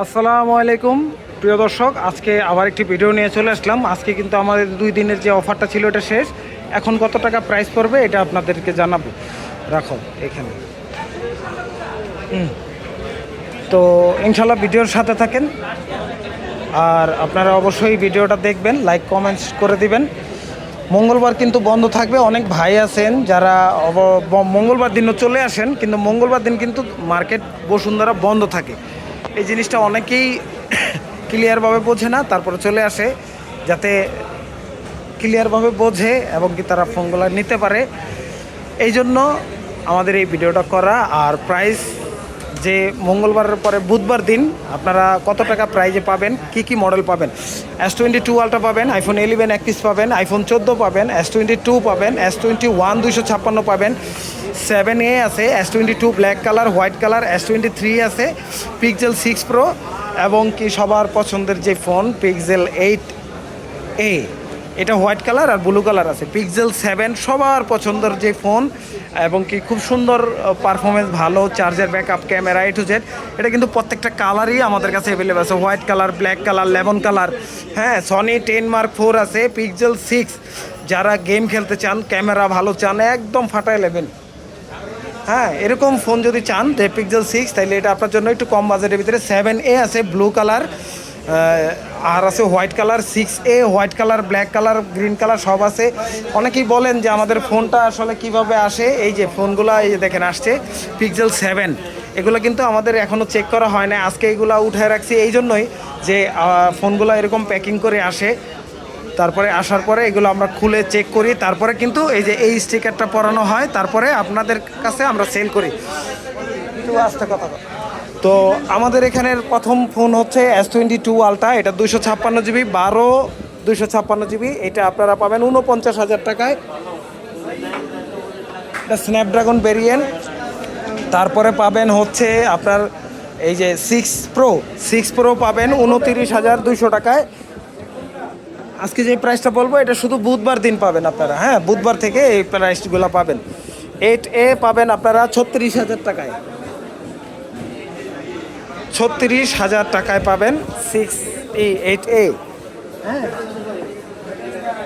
আসসালামু আলাইকুম, প্রিয় দর্শক, আজকে আবার একটি ভিডিও নিয়ে চলে আসলাম। আজকে কিন্তু আমাদের দুই দিনের যে অফারটা ছিল, এটা শেষ। এখন কত টাকা প্রাইস পড়বে, এটা আপনাদেরকে জানাব। রাখো, এখানে। তো ইনশাল্লাহ ভিডিওর সাথে থাকেন। আর আপনারা অবশ্যই ভিডিওটা দেখবেন লাইক কমেন্টস করে দিবেন। মঙ্গলবার কিন্তু বন্ধ থাকবে, অনেক ভাই আছেন যারা মঙ্গলবার দিনও চলে আসেন, কিন্তু মঙ্গলবার দিন কিন্তু মার্কেট বসুন্ধরা বন্ধ থাকে। এই জিনিসটা অনেকেই ক্লিয়ারভাবে বোঝে না, তারপরে চলে আসে যাতে ক্লিয়ারভাবে বোঝে এবং কি তারা ফোনগুলো নিতে পারে। এই জন্য আমাদের এই ভিডিওটা করা, আর প্রাইস যে মঙ্গলবারের পরে বুধবার দিন আপনারা কত টাকা প্রাইজে পাবেন? কি কি মডেল পাবেন? এস টোয়েন্টি টু আলটা পাবেন আইফোন ইলেভেন এক পিস পাবেন আইফোন চোদ্দ পাবেন এস টোয়েন্টি টু পাবেন এস টোয়েন্টি ওয়ান দুইশো ছাপ্পান্ন পাবেন। সেভেন এ আছে S twenty two black colour white colour S twenty three আছে পিক্সেল সিক্স প্রো এবং কি সবার পছন্দের যে ফোন পিকজেল এইট এ এটা হোয়াইট কালার আর ব্লু কালার আছে। পিক্সেল সেভেন সবার পছন্দের যে ফোন এবং কি খুব সুন্দর পারফরমেন্স ভালো charger backup camera A to Z এটা কিন্তু প্রত্যেকটা কালারই আমাদের কাছে অ্যাভেলেবল আছে। White colour black colour lemon colour হ্যাঁ সনি টেন মার্ক ফোর আছে পিক্সেল সিক্স যারা গেম খেলতে চান ক্যামেরা ভালো চান, একদম ফাটায় নেবেন হ্যাঁ এরকম ফোন যদি চান পিক্সেল সিক্স তাহলে এটা আপনার জন্য একটু কম বাজেটের ভিতরে। সেভেন এ আছে ব্লু কালার আর আছে white colour six A white colour black colour green colour সব আছে। অনেকেই বলেন যে আমাদের ফোনটা আসলে কীভাবে আসে? এই যে ফোনগুলো, এই যে দেখেন আসছে পিক্সেল সেভেন এগুলো কিন্তু আমাদের এখনও চেক করা হয় না আজকে এগুলো উঠে রাখছি এই জন্যই যে ফোনগুলো এরকম প্যাকিং করে আসে। তারপরে আসার পরে এগুলো আমরা খুলে চেক করি। তারপরে কিন্তু এই যে এই স্টিকারটা পরানো হয়। তারপরে আপনাদের কাছে আমরা সেল করি। একটু আস্তে কথা। তো আমাদের এখানের প্রথম ফোন হচ্ছে এস টোয়েন্টি টু আলটা এটা দুশো ছাপ্পান্ন জিবি, বারো দুশো ছাপ্পান্ন জিবি, এটা আপনারা পাবেন উনপঞ্চাশ হাজার টাকায়। এটা স্ন্যাপড্রাগন ভেরিয়েন্ট তারপরে পাবেন হচ্ছে আপনার এই যে সিক্স প্রো সিক্স প্রো পাবেন উনতিরিশ হাজার দুইশো টাকায়। আজকে যে প্রাইসটা বলব, এটা শুধু বুধবার দিন পাবেন আপনারা হ্যাঁ বুধবার থেকে এই প্রাইসগুলো পাবেন। এইট এ পাবেন আপনারা ছত্রিশ হাজার টাকায়। ছত্রিশ হাজার টাকায় পাবেন সিক্স ই এইট এ হ্যাঁ।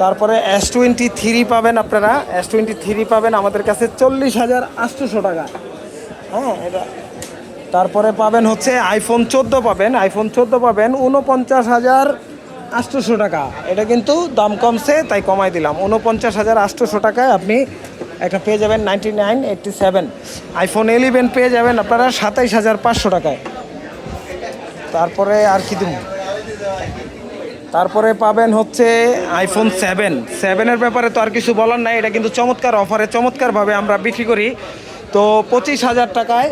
তারপরে এস টোয়েন্টি থ্রি পাবেন আপনারা। এস টোয়েন্টি থ্রি পাবেন আমাদের কাছে চল্লিশ হাজার আটশোশো টাকা। হ্যাঁ এটা। তারপরে পাবেন হচ্ছে আইফোন চোদ্দ পাবেন। আইফোন চোদ্দ পাবেন উনপঞ্চাশ হাজার আটশোশো টাকা। এটা কিন্তু দাম কমছে, তাই কমাই দিলাম। উনপঞ্চাশ হাজার আটশোশো টাকায় আপনি একটা পেয়ে যাবেন ninety nine eighty seven iPhone eleven পেয়ে যাবেন আপনারা সাতাইশ হাজার পাঁচশো টাকায়। তারপরে আর কি দিব? তারপরে পাবেন হচ্ছে আইফোন সেভেন সেভেনের ব্যাপারে তো আর কিছু বলার নাই, এটা কিন্তু চমৎকার অফারে চমৎকারভাবে আমরা বিক্রি করি। তো পঁচিশ হাজার টাকায়,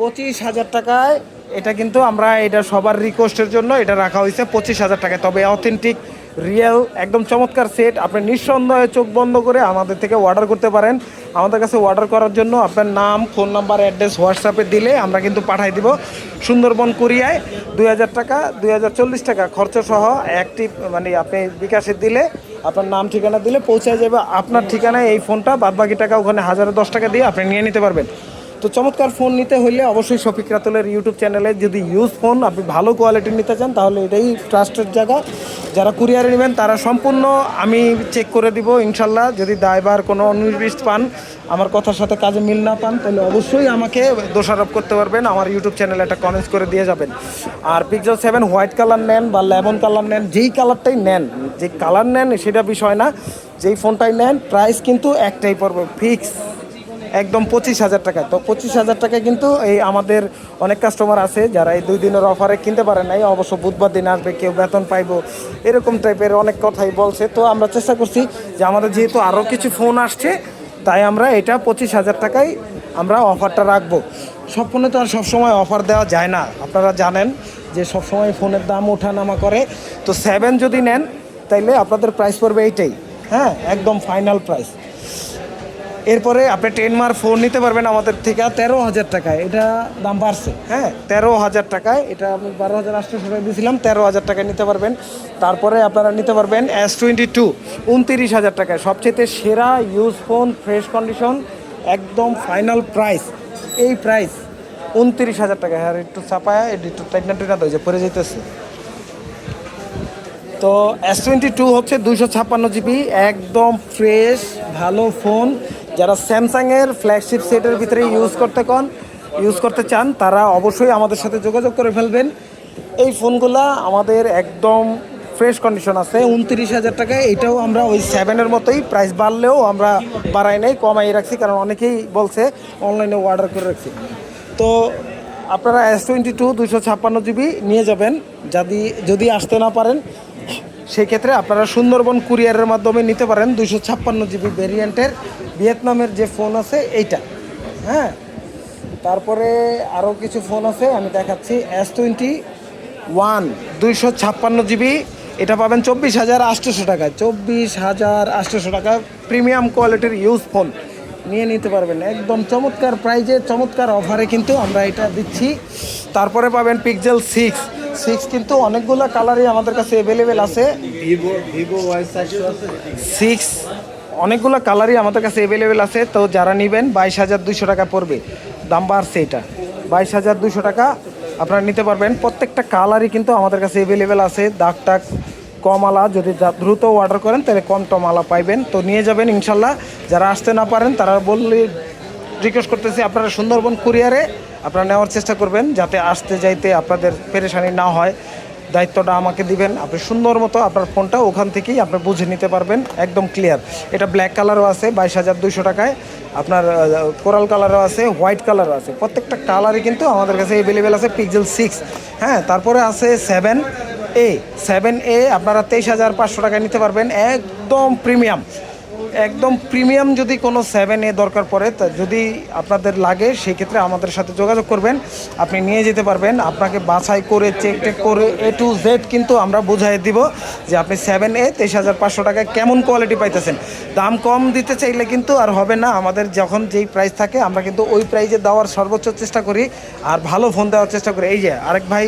পঁচিশ হাজার টাকায় এটা কিন্তু আমরা এটা সবার রিকোয়েস্টের জন্য এটা রাখা হয়েছে পঁচিশ হাজার টাকায়। তবে অথেন্টিক রিয়েল, একদম চমৎকার সেট আপনি নিঃসন্দেহে চোখ বন্ধ করে আমাদের থেকে অর্ডার করতে পারেন। আমাদের কাছে অর্ডার করার জন্য আপনার নাম ফোন নাম্বার অ্যাড্রেস হোয়াটসঅ্যাপে দিলে আমরা কিন্তু পাঠাই দিব। সুন্দরবন কুরিয়ায় দুই হাজার টাকা, দুই হাজার চল্লিশ টাকা খরচ সহ একটি মানে আপনি বিকাশে দিলে, আপনার নাম, ঠিকানা দিলে পৌঁছে যাবে। আপনার ঠিকানায় এই ফোনটা বাদ বাকি টাকা ওখানে হাজারে দশ টাকা দিয়ে আপনি নিয়ে নিতে পারবেন। তো চমৎকার ফোন নিতে হলে অবশ্যই শফিক রাতুলের ইউটিউব চ্যানেলে যদি ইউজ ফোন আপনি ভালো কোয়ালিটির নিতে চান, তাহলে এটাই ট্রাস্টের জায়গা। যারা কুরিয়ারে নেবেন, তারা সম্পূর্ণ আমি চেক করে দিব, ইনশাল্লাহ। যদি দায়বার কোনো উনিশ পান, আমার কথার সাথে কাজে মিল না পান, তাহলে অবশ্যই আমাকে দোষারোপ করতে পারবেন। আমার ইউটিউব চ্যানেলে একটা কমেন্টস করে দিয়ে যাবেন। আর পিক্সেল সেভেন হোয়াইট কালার নেন বা লেমন কালার নেন, যেই কালারটাই নেন, যে কালার নেন, সেটা বিষয় না। যেই ফোনটাই নেন প্রাইস কিন্তু একটাই পড়বে ফিক্স একদম পঁচিশ হাজার টাকায়। তো পঁচিশ হাজার টাকায় কিন্তু এই আমাদের অনেক কাস্টমার আছে যারা এই দুই দিনের অফারে কিনতে পারে নাই। অবশ্য বুধবার দিন আসবে, কেউ বেতন পাইবো, এরকম টাইপের অনেক কথাই বলছে। তো আমরা চেষ্টা করছি যে আমাদের যেহেতু আরও কিছু ফোন আসছে, তাই আমরা এটা পঁচিশ হাজার টাকায় আমরা অফারটা রাখব। সব ফোনে তো আর সবসময় অফার দেওয়া যায় না। আপনারা জানেন যে সবসময় ফোনের দাম ওঠানামা করে। তো সেভেন যদি নেন, তাইলে আপনাদের প্রাইস পড়বে এইটাই। হ্যাঁ একদম ফাইনাল প্রাইস এরপরে আপনি টেন মার ফোন নিতে পারবেন আমাদের থেকে তেরো হাজার টাকায়। এটা দাম বাড়ছে হ্যাঁ? তেরো হাজার টাকায়, এটা আমি বারো হাজার আটশো টাকায় দিয়েছিলাম, তেরো হাজার টাকায় নিতে পারবেন। তারপরে আপনারা নিতে পারবেন এস টোয়েন্টি টু উনতিরিশ হাজার টাকায়। সবচেয়ে সেরা ইউজ ফোন ফ্রেশ কন্ডিশন একদম ফাইনাল প্রাইস এই প্রাইস উনত্রিশ হাজার টাকা হ্যাঁ একটু চাপায় একটু টাইটনা টেনা দেয় যে পরে যেতেছে তো এস টোয়েন্টি টু হচ্ছে দুইশো ছাপ্পান্ন জিবি একদম ফ্রেশ ভালো ফোন যারা স্যামসাংয়ের ফ্ল্যাগশিপ সেটের ভিতরে ইউজ করতে কন ইউজ করতে চান, তারা অবশ্যই আমাদের সাথে যোগাযোগ করে ফেলবেন। এই ফোনগুলা আমাদের একদম ফ্রেশ কন্ডিশন আছে, উনত্রিশ হাজার টাকা এটাও আমরা ওই সেভেনের মতোই প্রাইস বাড়লেও আমরা বাড়াই নাই, কমাই রাখছি, কারণ অনেকেই বলছে অনলাইনে অর্ডার করে রাখছি। তো আপনারা এস টোয়েন্টি টু দুশো ছাপ্পান্ন জিবি নিয়ে যাবেন, যদি যদি আসতে না পারেন সেই ক্ষেত্রে আপনারা সুন্দরবন কুরিয়ারের মাধ্যমে নিতে পারেন দুশো ছাপ্পান্ন জিবি ভেরিয়েন্টের ভিয়েতনামের যে ফোন আছে এইটা। হ্যাঁ? তারপরে আরও কিছু ফোন আছে, আমি দেখাচ্ছি এস টোয়েন্টি ওয়ান, দুইশো ছাপ্পান্ন জিবি। এটা পাবেন চব্বিশ হাজার আটশোশো টাকায়। চব্বিশ হাজার আটশোশো টাকা প্রিমিয়াম কোয়ালিটির ইউজ ফোন নিয়ে নিতে পারবেন। একদম চমৎকার প্রাইজে, চমৎকার অফারে কিন্তু আমরা এটা দিচ্ছি। তারপরে পাবেন পিকজেল সিক্স সিক্স কিন্তু অনেকগুলো কালারই আমাদের কাছে অ্যাভেলেবেল আছে। সিক্স অনেকগুলো কালারই আমাদের কাছে অ্যাভেলেবেল আছে। তো যারা নেবেন বাইশ হাজার দুশো টাকা পড়বে। দাম বাড়ছে এটা। বাইশ হাজার দুশো টাকা আপনারা নিতে পারবেন। প্রত্যেকটা কালারই কিন্তু আমাদের কাছে অ্যাভেলেবেল আছে। দাগ টাক কমালা যদি দ্রুত অর্ডার করেন তাহলে কম টমালা পাইবেন। তো নিয়ে যাবেন ইনশাল্লাহ। যারা আসতে না পারেন তারা বললে রিকোয়েস্ট করতেছি, আপনারা সুন্দরবন কুরিয়ারে আপনারা নেওয়ার চেষ্টা করবেন যাতে আসতে যাইতে আপনাদের পেরেশানি না হয়। দায়িত্বটা আমাকে দিবেন, আপনি সুন্দর মতো আপনার ফোনটা ওখান থেকেই আপনি বুঝে নিতে পারবেন, একদম ক্লিয়ার এটা ব্ল্যাক কালারও আছে, বাইশ হাজার দুইশো টাকায়। আপনার কোরাল কালারও আছে হোয়াইট কালারও আছে। প্রত্যেকটা কালারই কিন্তু আমাদের কাছে অ্যাভেলেবেল আছে পিক্সেল সিক্স হ্যাঁ তারপরে আছে সেভেন এ সেভেন এ আপনারা তেইশ হাজার পাঁচশো টাকায় নিতে পারবেন, একদম প্রিমিয়াম একদম প্রিমিয়াম যদি কোনো সেভেন এ দরকার পড়ে, তা যদি আপনাদের লাগে সেই ক্ষেত্রে আমাদের সাথে যোগাযোগ করবেন। আপনি নিয়ে যেতে পারবেন। আপনাকে বাছাই করে চেক টেক করে এ টু জেড কিন্তু আমরা বুঝাই দিব যে আপনি সেভেন এ তেইশ হাজার পাঁচশো টাকায় কেমন কোয়ালিটি পাইতেছেন। দাম কম দিতে চাইলে কিন্তু আর হবে না। আমাদের যখন যেই প্রাইস থাকে, আমরা কিন্তু ওই প্রাইজে দেওয়ার সর্বোচ্চ চেষ্টা করি। আর ভালো ফোন দেওয়ার চেষ্টা করি। এই যে আরেক ভাই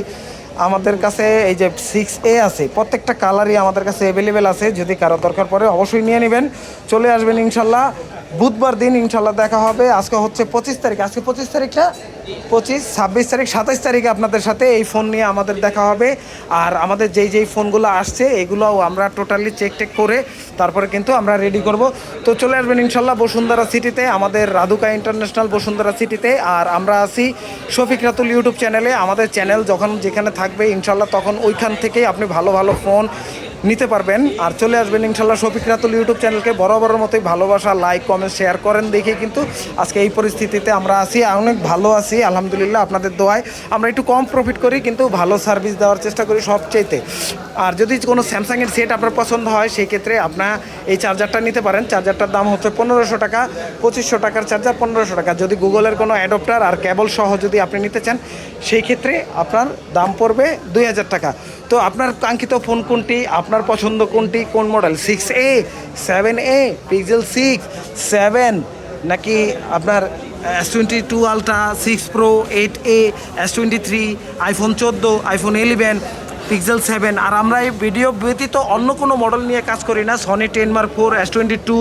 আমাদের কাছে এই যে সিক্স এ আছে, প্রত্যেকটা কালারই আমাদের কাছে অ্যাভেলেবেল আছে। যদি কারও দরকার পড়ে অবশ্যই নিয়ে নেবেন। চলে আসবেন ইনশাল্লাহ। বুধবার দিন ইনশাল্লাহ দেখা হবে। আজকে হচ্ছে পঁচিশ তারিখ। আজকে পঁচিশ তারিখটা? পঁচিশ, ছাব্বিশ তারিখ, সাতাইশ তারিখে আপনাদের সাথে এই ফোন নিয়ে আমাদের দেখা হবে। আর আমাদের যেই যেই ফোনগুলো আসছে, এগুলোও আমরা টোটালি চেক টেক করে তারপরে কিন্তু আমরা রেডি করব। তো চলে আসবেন ইনশাল্লাহ বসুন্ধরা সিটিতে, আমাদের রাধুকা ইন্টারন্যাশনাল বসুন্ধরা সিটিতে। আর আমরা আছি শফিক রাতুল ইউটিউব চ্যানেলে। আমাদের চ্যানেল যখন যেখানে থাকবে ইনশাল্লাহ তখন ওইখান থেকেই আপনি ভালো ভালো ফোন নিতে পারবেন। আর চলে আসবেন ইনশাল্লাহ শফিক রাতুল ইউটিউব চ্যানেলকে। বরাবরের মতোই ভালোবাসা লাইক কমেন্ট শেয়ার করেন দেখে কিন্তু আজকে এই পরিস্থিতিতে আমরা আছি। অনেক ভালো আছি, আলহামদুলিল্লাহ আপনাদের দোয়ায়। আমরা একটু কম প্রফিট করি, কিন্তু ভালো সার্ভিস দেওয়ার চেষ্টা করি সবচেয়েতে আর যদি কোনো স্যামসাংয়ের সেট আপনার পছন্দ হয়, সেই ক্ষেত্রে আপনার এই চার্জারটা নিতে পারেন। চার্জারটার দাম হচ্ছে পনেরোশো টাকা, পঁচিশশো টাকার চার্জার পনেরোশো টাকা। যদি গুগলের কোনো অ্যাডপ্টার আর কেবল সহ যদি আপনি নিতে চান, সেই ক্ষেত্রে আপনার দাম পড়বে দুই হাজার টাকা। তো আপনার কাঙ্ক্ষিত ফোন কোনটি? আপনার পছন্দ কোনটি? কোন model six A seven A Pixel six seven নাকি আপনার S twenty two ultra six pro eight A S twenty three iPhone চোদ্দ আইফোন ইলেভেন পিক্সেল সেভেন আর আমরা এই ভিডিও ব্যতীত অন্য কোনো মডেল নিয়ে কাজ করি না। Sony ten mark four S twenty two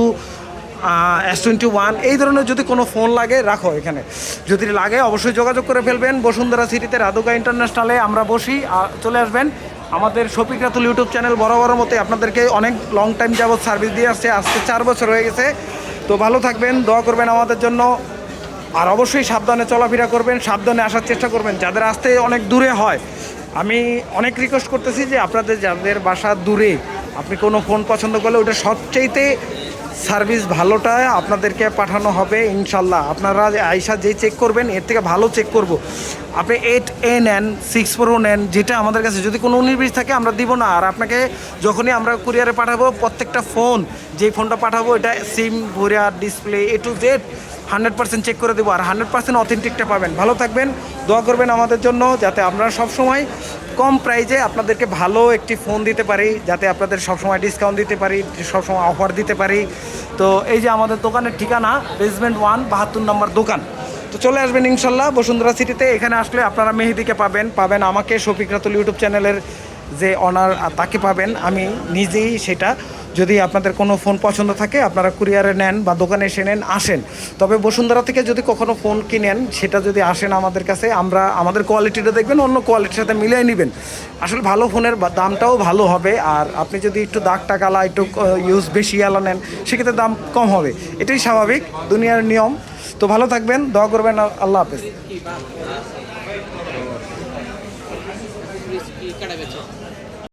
S twenty one এই ধরনের যদি কোনো ফোন লাগে, রাখো এখানে। যদি লাগে, অবশ্যই যোগাযোগ করে ফেলবেন। বসুন্ধরা সিটিতে রাধুকা ইন্টারন্যাশনালে আমরা বসি। চলে আসবেন। আমাদের শফিক রাতুল ইউটিউব চ্যানেল বরাবর মতে আপনাদেরকে অনেক লং টাইম যাবৎ সার্ভিস দিয়ে আসছে। আজকে চার বছর হয়ে গেছে। তো ভালো থাকবেন, দোয়া করবেন আমাদের জন্য। আর অবশ্যই সাবধানে চলাফেরা করবেন, সাবধানে আসার চেষ্টা করবেন। যাদের আসতে অনেক দূরে হয়, আমি অনেক রিকোয়েস্ট করতেছি যে আপনাদের, যাদের বাসা দূরে, আপনি কোনো ফোন পছন্দ করলে ওটা সবচাইতে সার্ভিস ভালোটা আপনাদেরকে পাঠানো হবে, ইনশাল্লাহ। আপনারা আইসা যেই চেক করবেন, এর থেকে ভালো চেক করব। আপনি এইট এ নেন সিক্স প্রো নেন, যেটা আমাদের কাছে যদি কোনো উনিশ থাকে, আমরা দিব না। আর আপনাকে যখনই আমরা কুরিয়ারে পাঠাবো, প্রত্যেকটা ফোন যেই ফোনটা পাঠাবো, এটা সিম ভরিয়া display A to Z hundred percent check করে দেবো। আর হান্ড্রেড পার্সেন্ট অথেন্টিকটা পাবেন। ভালো থাকবেন, দোয়া করবেন আমাদের জন্য, যাতে আমরা সবসময় কম প্রাইজে আপনাদেরকে ভালো একটি ফোন দিতে পারি, যাতে আপনাদের সবসময় ডিসকাউন্ট দিতে পারি, সবসময় অফার দিতে পারি। তো এই যে আমাদের দোকানের ঠিকানা বেসমেন্ট ওয়ান বাহাত্তর নম্বর দোকান। তো চলে আসবেন ইনশাল্লাহ বসুন্ধরা সিটিতে এখানে আসলে আপনারা মেহেদিকে পাবেন পাবেন আমাকে, শফিক রাতুল ইউটিউব চ্যানেলের যে অনার তাকে পাবেন। আমি নিজেই সেটা যদি আপনাদের কোনো ফোন পছন্দ থাকে, আপনারা কুরিয়ারে নেন বা দোকানে এসে নেন, আসেন। তবে বসুন্ধরা থেকে যদি কখনো ফোন কিনেন, সেটা যদি আসেন আমাদের কাছে, আমরা আমাদের কোয়ালিটিটা দেখবেন, অন্য কোয়ালিটির সাথে মিলিয়ে নেবেন। আসলে ভালো ফোনের দামটাও ভালো হবে, আর আপনি যদি একটু দাগ, টাকালা, একটু ইউজ বেশি আলা নেন, সেক্ষেত্রে দাম কম হবে। এটাই স্বাভাবিক, দুনিয়ার নিয়ম। তো ভালো থাকবেন, দোয়া করবেন, আল্লাহ হাফেজ।